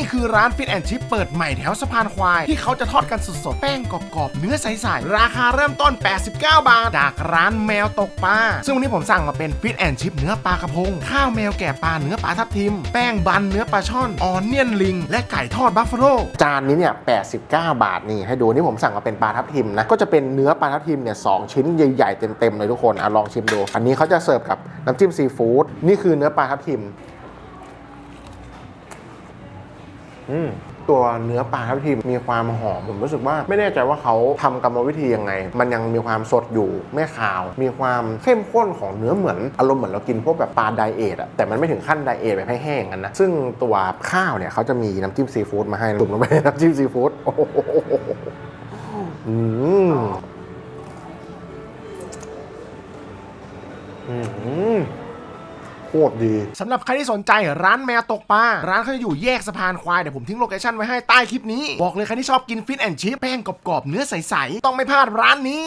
นี่คือร้านฟิตแอนชิพเปิดใหม่แถวสะพานควาย ที่เขาจะทอดกันสดๆ แป้งกรอบๆ เนื้อใสๆ ราคาเริ่มต้น 89 บาท จากร้านแมวตกปลา ซึ่งวันนี้ผมสั่งมาเป็นฟิตแอนชิพเนื้อปลากระพง ข้าวแมวแก่ปลาเนื้อปลาทับทิม แป้งบันเนื้อปลาช่อน ออนเนียนลิง และไก่ทอดบัฟฟาโลจานนี้เนี่ย 89 บาทนี่ให้ดูนี่ผมสั่งมาเป็นปลาทับทิมนะ ก็จะเป็นเนื้อปลาทับทิมเนี่ยสองชิ้นใหญ่ๆเต็มๆเลยทุกคนอะลองชิมดู อันนี้เขาจะเสิร์ฟกับน้ำจิ้มซีฟู้ดนี่คือเนื้อปลาทับทิม ตัวเนื้อปลาทับทิมมีความหอมผมรู้สึกว่าไม่แน่ใจว่าเขาทำกรรมวิธียังไง มันยังมีความสดอยู่ไม่ขาว มีความเข้มข้นของเนื้อเหมือนอารมณ์เหมือนเรากินพวกแบบปลาไดเอทอะแต่มันไม่ถึงขั้นไดเอทแบบให้แห้งกันนะซึ่งตัวข้าวเนี่ยเขาจะมีน้ำจิ้มซีฟู้ดมาให้ตุ่มลงไปในน้ำจิ้มซีฟู้ดอืมอืม โคตรดีสำหรับใครที่สนใจร้านแมวตกปลาร้านเขาจะอยู่แยกสะพานควายเดี๋ยวผมทิ้งโลเคชั่นไว้ให้ใต้คลิปนี้ บอกเลยใครที่ชอบกินฟิตแอนชิพแป้งกรอบๆเนื้อใสๆต้องไม่พลาดร้านนี้